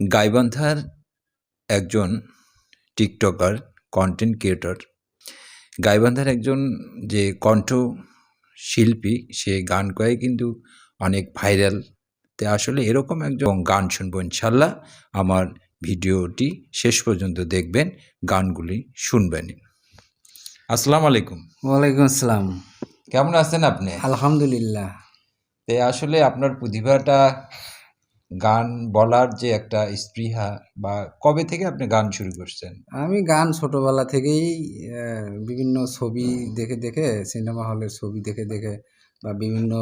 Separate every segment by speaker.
Speaker 1: গাইবান্ধার একজন TikToker content creator গাইবান্ধার একজন যে কণ্ঠ শিল্পী সে গান গায়ে কিন্তু অনেক ভাইরাল তে আসলে এরকম একজন গান শুনব ইনশাল্লাহ। আমার ভিডিওটি শেষ পর্যন্ত দেখবেন গানগুলি শুনবেন। আসসালামু আলাইকুম।
Speaker 2: ওয়ালাইকুম আসসালাম।
Speaker 1: কেমন আছেন আপনি?
Speaker 2: আলহামদুলিল্লাহ।
Speaker 1: তো আসলে আপনার প্রতিভাটা গান বলার যে একটা স্পৃহা বা কবে থেকে আপনি গান শুরু করছেন?
Speaker 2: আমি গান ছোটবেলা থেকেই বিভিন্ন ছবি দেখে দেখে সিনেমা হলের ছবি দেখে দেখে বা বিভিন্ন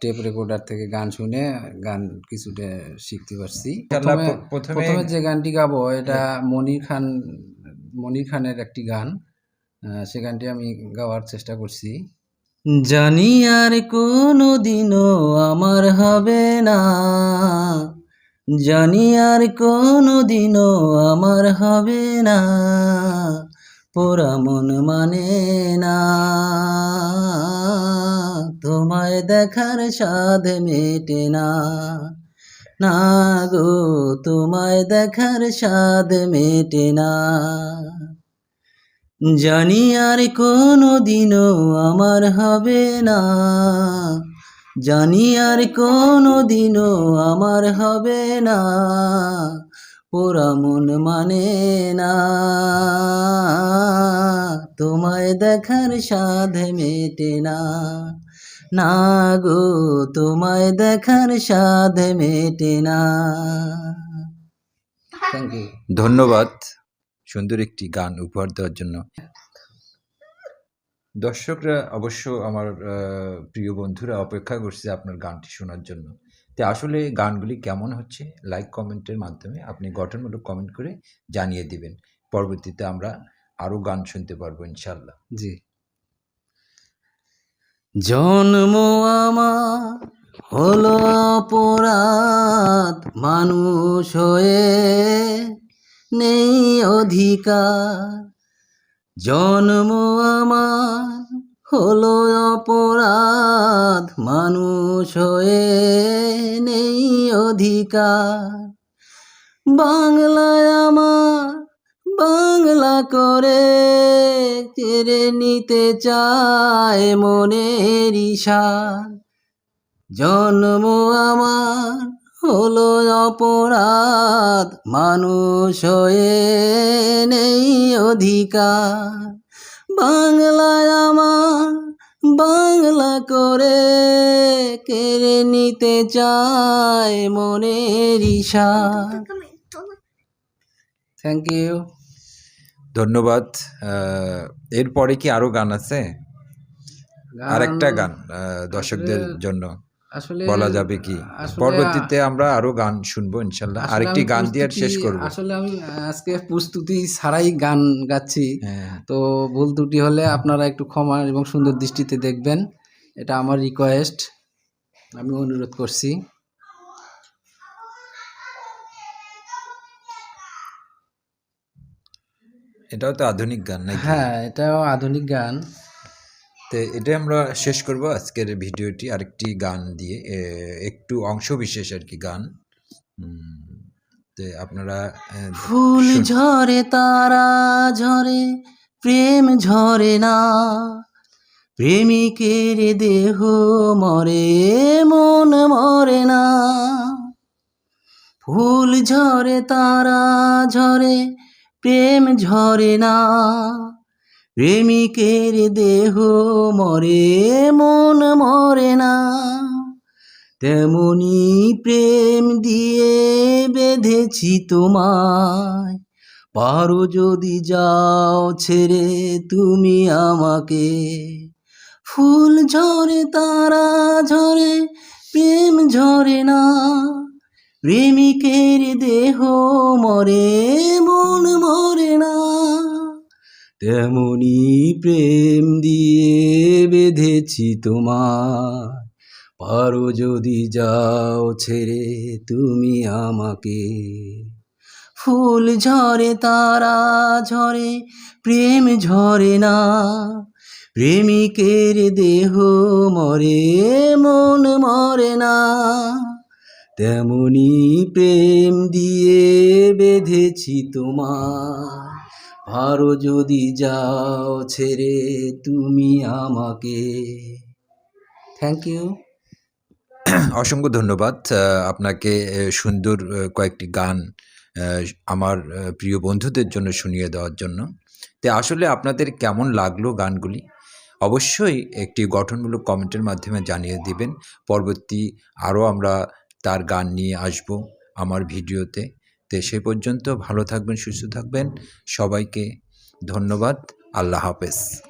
Speaker 2: টেপ রেকর্ডার থেকে গান শুনে গান কিছুটা শিখতে পারছি। প্রথমে
Speaker 1: প্রথমে
Speaker 2: প্রথমে যে গানটি গাবো এটা মনির খান মনির খানের একটি গান। সে গানটি আমি গাওয়ার চেষ্টা করছি। জানি আর কোনো দিনও আমার হবে না। জানি আর কোনো দিনও আমার হবে না। পোড়া মন মানে না। তোমায় দেখার স্বাদ মেটে না। না গো, তোমায় দেখার স্বাদ মেটে না। জানি আর কোনো দিনও আমার হবে না। জানি আর কোনো দিনও আমার হবে না। ওরা মন মানে না। তোমায় দেখার স্বাদ মেটে না। না গো, তোমায় দেখার স্বাদ মেটে না।
Speaker 1: ধন্যবাদ। সুন্দর একটি গান উপহার দেওয়ার জন্য। দর্শকরা অবশ্য আমার প্রিয় বন্ধুরা অপেক্ষা করছে আপনার গানটি শোনার জন্য। তো আসলে গানগুলি কেমন হচ্ছে, লাইক কমেন্টের মাধ্যমে আপনি গঠনমূলক কমেন্ট করে জানিয়ে দিবেন। পরবর্তীতে আমরা আরও গান শুনতে পারব ইনশাল্লাহ
Speaker 2: জি। জন্ম আমার হলো অপরাধ, মানুষ হয়ে নেই অধিকার। জন্ম আমার হলো অপরাধ, মানুষ হয়ে নেই অধিকার। বাংলায় আমার বাংলা করে, কেড়ে নিতে চায় মনের ঈশান। জন্ম আমার হলো অপরাধ, মানুষ হয়ে অধিকার। বাংলায় আমার বাংলা করে কেড়ে নিতে চায় মনের ঈশান থ্যাংক ইউ
Speaker 1: ধন্যবাদ। এরপরে কি আরও গান আছে? আর একটা গান দর্শকদের জন্য।
Speaker 2: আসলে
Speaker 1: বলা যাবে কি? পরবর্তীতে আমরা আরও গান শুনব ইনশাল্লাহ। আরেকটি গান দিয়ে শেষ করব।
Speaker 2: আসলে আমি আজকে প্রস্তুতি ছাড়াই গান গাচ্ছি।
Speaker 1: হ্যাঁ।
Speaker 2: তো ভুল ত্রুটি হলে আপনারা একটু ক্ষমা এবং সুন্দর দৃষ্টিতে দেখবেন। এটা আমার রিকোয়েস্ট আমি অনুরোধ করছি।
Speaker 1: এটাও তো আধুনিক গান
Speaker 2: হ্যাঁ এটাও আধুনিক গান।
Speaker 1: তো এটাই আমরা শেষ করব আজকের ভিডিওটি আরেকটি গান দিয়ে একটু অংশ বিশেষ আর কি গান তো আপনারা
Speaker 2: ফুল ঝরে তারা ঝরে প্রেম ঝরে না। প্রেমিকের দেহ মরে মন মরে না। ফুল ঝরে তারা ঝরে প্রেম ঝরে না। প্রেমিকের দেহ মরে, মন মরে না। তেমনি প্রেম দিয়ে বেঁধেছি তোমায়। পারো যদি যাও ছেড়ে তুমি আমাকে। ফুল ঝরে, তারা ঝরে, প্রেম ঝরে না। প্রেমিকের দেহ মরে, মন মরে না। তেমনি প্রেম দিয়ে বেঁধেছি তোমার পারো যদি যাও ছেড়ে তুমি আমাকে। ফুল ঝরে তারা ঝরে, প্রেম ঝরে না। প্রেমিকের দেহ মরে, মন মরে না। তেমনি প্রেম দিয়ে বেঁধেছি তোমার ভারো যদি যাও ছেড়ে তুমি আমাকে। থ্যাংক ইউ
Speaker 1: অসংখ্য ধন্যবাদ। আপনাকে সুন্দর কয়েকটি গান আমার প্রিয় বন্ধুদের জন্য শুনিয়ে দেওয়ার জন্য। তো আসলে আপনাদের কেমন লাগল গানগুলি? অবশ্যই একটি গঠনমূলক কমেন্টের মাধ্যমে জানিয়ে দিবেন। পরবর্তী আরও আমরা তার গান নিয়ে আসব আমার ভিডিওতে। তো সে পর্যন্ত ভালো থাকবেন সুস্থ থাকবেন। সবাইকে ধন্যবাদ। আল্লাহ হাফেজ।